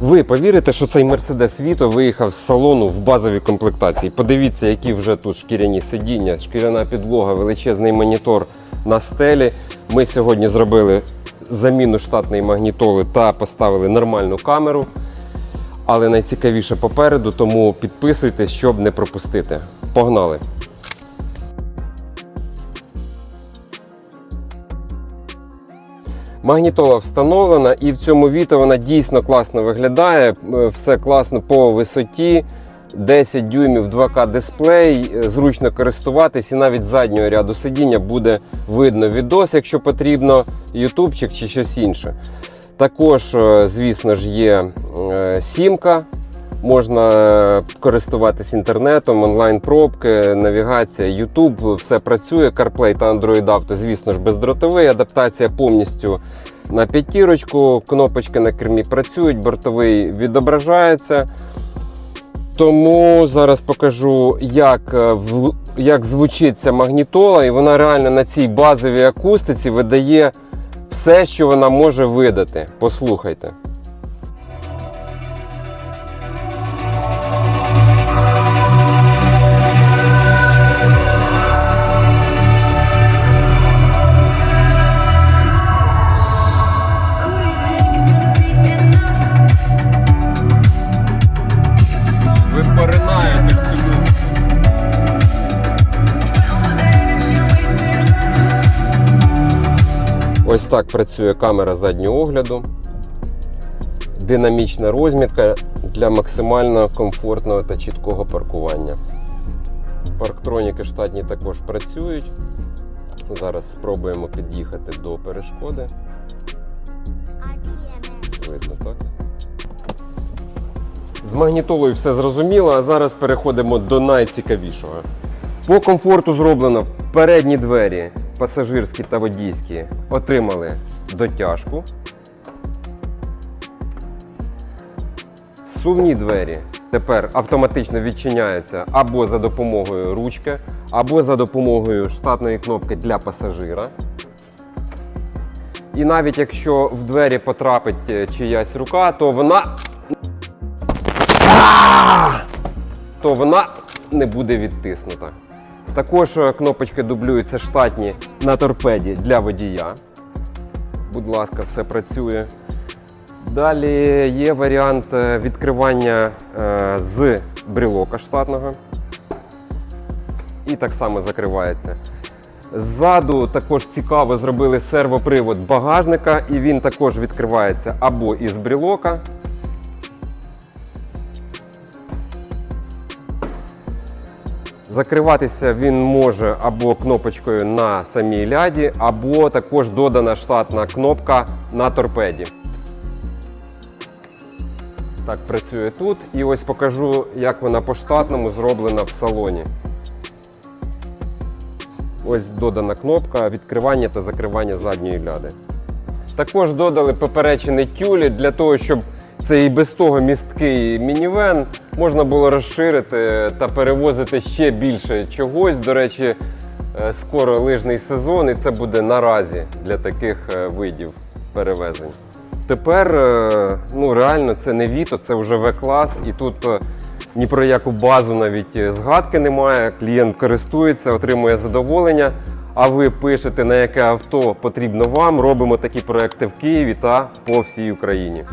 Ви повірите, що цей Mercedes Vito виїхав з салону в базовій комплектації. Подивіться, які вже тут шкіряні сидіння, шкіряна підлога, величезний монітор на стелі. Ми сьогодні зробили заміну штатної магнітоли та поставили нормальну камеру. Але найцікавіше попереду, тому підписуйтесь, щоб не пропустити. Погнали! Магнітола встановлена, і в цьому віто вона дійсно класно виглядає. Е, Все класно по висоті. 10 дюймів 2К дисплей, е, зручно користуватись, і навіть заднього ряду сидіння буде видно відос, якщо потрібно, ютубчик чи щось інше. Також, е, звісно ж, є сімка. Можна користуватись інтернетом, онлайн-пробки, навігація, YouTube, все працює. CarPlay та Android Auto, звісно ж, бездротовий. Адаптація повністю на п'ятірочку. Кнопочки на кермі працюють, бортовий відображається. Тому зараз покажу, як, е, як звучить ця магнітола, і вона реально на цій базовій акустиці видає все, що вона може видати. Послухайте. Ось так працює камера заднього огляду. Динамічна розмітка для максимально комфортного та чіткого паркування. Парктроніки штатні також працюють. Зараз спробуємо під'їхати до перешкоди. Видно, так? З магнітолою все зрозуміло, а зараз переходимо до найцікавішого. По комфорту зроблено передні двері, пасажирські та водійські, отримали дотяжку. Сувні двері тепер автоматично відчиняються або за допомогою ручки, або за допомогою штатної кнопки для пасажира. І навіть якщо в двері потрапить е, чиясь рука, то вона. то вона не буде відтиснута. Також е, кнопочки дублюються штатні на торпеді для водія. Будь ласка, все працює. Далі є варіант е, відкривання е, з брелока штатного. І так само закривається. Ззаду також цікаво зробили сервопривод багажника, і він також відкривається або із брелока. Закриватися він може або кнопочкою на самій ляді, або також додана штатна кнопка на торпеді. Так працює тут. І ось покажу, як вона по штатному зроблена в салоні. Ось додана кнопка відкривання та закривання задньої ляди. Також додали поперечені тюлі для того, щоб цей і без того місткий мінівен можна було розширити та перевозити ще більше чогось. До речі, е, скоро лижний сезон, і це буде наразі для таких е, видів перевезень. Тепер е, ну, реально це не Віто, це вже В-клас, і тут ні про яку базу навіть згадки немає. Клієнт користується, отримує задоволення. А ви пишете, на яке авто потрібно вам. Робимо такі проекти в Києві та по всій Україні.